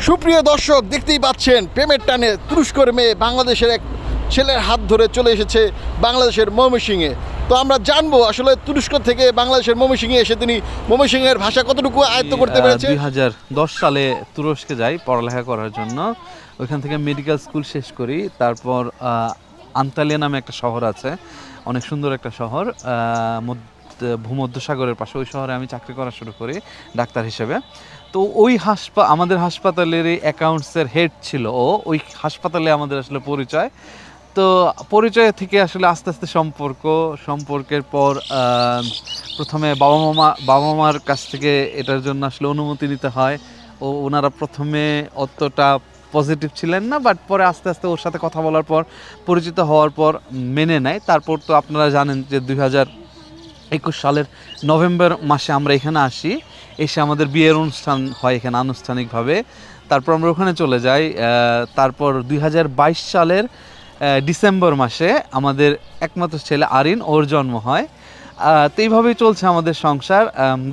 সুপ্রিয় দর্শক দেখতেই পাচ্ছেন প্রেমের টানে তুরস্কর মেয়ে বাংলাদেশের এক ছেলের হাত ধরে চলে এসেছে বাংলাদেশের ময়মনসিংহে। তো আমরা জানব আসলে তুরস্ক থেকে বাংলাদেশের ময়মনসিংহে এসে তিনি ময়মনসিংহের ভাষা কতটুকু আয়ত্ত করতে পেরেছে? দুই হাজার দশ সালে তুরস্কে যাই পড়ালেখা করার জন্য। ওইখান থেকে মেডিকেল স্কুল শেষ করি। তারপর আন্তালিয়া নামে একটা শহর আছে। অনেক সুন্দর একটা শহর। ভূমধ্যসাগরের পাশে। ওই শহরে আমি চাকরি করা শুরু করি ডাক্তার হিসেবে। তো ওই হাসপা আমাদের হাসপাতালের অ্যাকাউন্টসের হেড ছিল ও। ওই হাসপাতালে আমাদের আসলে পরিচয়। তো পরিচয় থেকে আসলে আস্তে আস্তে সম্পর্ক, সম্পর্কের পর প্রথমে বাবা মামা বাবা মার কাছ থেকে এটার জন্য আসলে অনুমতি নিতে হয়। ও, ওনারা প্রথমে অতটা পজিটিভ ছিলেন না বাট পরে আস্তে আস্তে ওর সাথে কথা বলার পর, পরিচিত হওয়ার পর মেনে নেয়। তারপর তো আপনারা জানেন যে দুই হাজার একুশ সালের নভেম্বর মাসে আমরা এখানে আসি। এসে আমাদের বিয়ের অনুষ্ঠান হয় এখানে আনুষ্ঠানিকভাবে। তারপর আমরা ওখানে চলে যাই। তারপর দুই হাজার বাইশ সালের ডিসেম্বর মাসে আমাদের একমাত্র ছেলে আরিন, ওর জন্ম হয়। তো এইভাবেই চলছে আমাদের সংসার।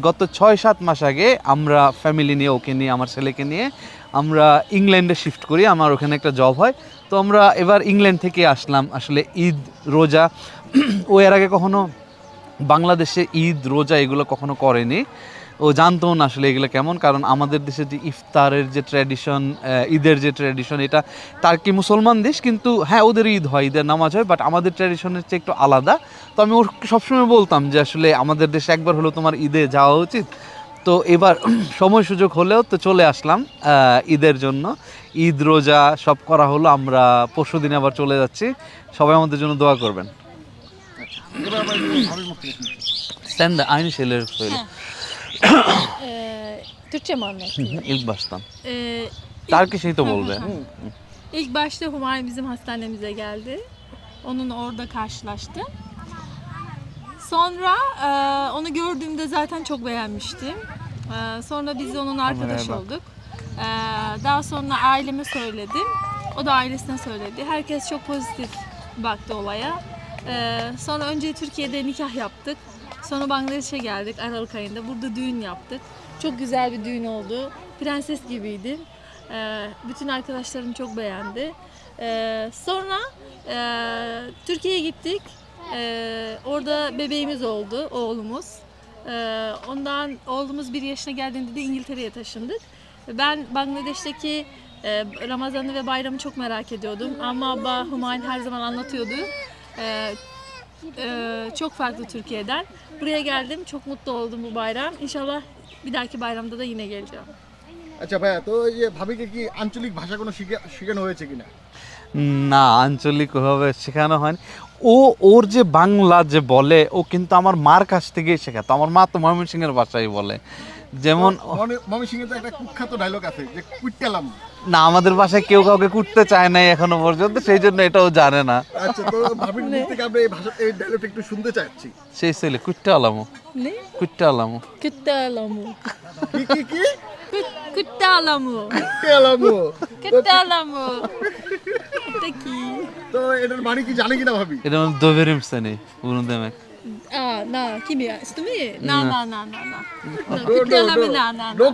গত ছয় সাত মাস আগে আমরা ফ্যামিলি নিয়ে, ওকে নিয়ে, আমার ছেলেকে নিয়ে আমরা ইংল্যান্ডে শিফট করি। আমার ওখানে একটা জব হয়। তো আমরা এবার ইংল্যান্ড থেকে আসলাম। আসলে ঈদ রোজা, ও এর আগে কখনো বাংলাদেশে ঈদ, রোজা এগুলো কখনো করেনি। ও জানতো না আসলে এগুলো কেমন কারণ আমাদের দেশে যে ইফতারের যে ট্র্যাডিশন ঈদের যে ট্র্যাডিশন এটা তার কি মুসলমান দেশ? কিন্তু হ্যাঁ ওদের ঈদ হয় ঈদের নামাজ হয় বাট আমাদের ট্র্যাডিশনের চেয়ে একটু আলাদা। তো আমি ওর সবসময় বলতাম যে আসলে আমাদের দেশে একবার হলো তোমার ঈদে যাওয়া উচিত। তো এবার সময় সুযোগ হলেও তো চলে আসলাম ঈদের জন্য। ঈদ রোজা সব করা হলো আমরা পরশু দিনে আবার চলে যাচ্ছি। সবাই আমাদের জন্য দোয়া করবেন। মুখ Sen de aynı şeyleri söyle. Ee, Türkçe mi anlatayım? İlk baştan. Ee, Tarki şey de boldu. İlk başta Humayun bizim hastanemize geldi. Onun orada karşılaştım. Sonra e, onu gördüğümde zaten çok beğenmiştim. E, sonra biz onun arkadaş bak. olduk. E, daha sonra aileme söyledim. O da ailesine söyledi. Herkes çok pozitif baktı olaya. E, sonra önce Türkiye'de nikah yaptık. Sonra Bangladeş'e geldik Aralık ayında. Burada düğün yaptık. Çok güzel bir düğün oldu. Prenses gibiydim. E, bütün arkadaşlarım çok beğendi. E, sonra e, Türkiye'ye gittik. E, orada bebeğimiz oldu, oğlumuz. Ondan oğlumuz bir yaşına geldiğinde de İngiltere'ye taşındık. Ben Bangladeş'teki e, Ramazan'ı ve bayramı çok merak ediyordum. Ama Abba Humayun her zaman anlatıyordu. E, çok farklı Türkiye'den. Buraya geldim, çok mutlu oldum bu bayram. İnşallah bir dahaki bayramda da yine geleceğim. আচ্ছা ভাইয়া তো এই যে ভাবিকে কি আঞ্চলিক ভাষা কোনো শিখে- শেখানো হয়েছে কিনা? না আঞ্চলিক ওভাবে শেখানো হয়নি। ও ওর যে বাংলা যে বলে ও কিন্তু আমার মার কাছ থেকেই শেখাতো। আমার মা তো ময়মনসিংহের ভাষাই বলে। যেমন মমি সিংহে তো একটা কুখ্যাত ডায়লগ আছে যে কুইটালাম না আমাদের ভাষায় কেউ কাউকে কুটতে চায় নাই এখনও পর্যন্ত সেই জন্য এটাও জানে না। আচ্ছা তো ভাবির মুখ থেকে আমরা এই ভাষা এই ডায়লগটা একটু শুনতে চাচ্ছি। সেই ছেলে কুটতে আলামো Ne? কুটতে আলামো Kuttalamu. কি? কি কি Kuttalamu. কুইটালামো Kuttalamu. এটা কি? তো এটার মানে কি জানে কিনা ভাবি এটা মানে döverim seni. Bunu demek. Aa, na, kimi ya? Istumi? Na, Na. na, na, na, na. No, no, Kuttalamu, no. na, na, no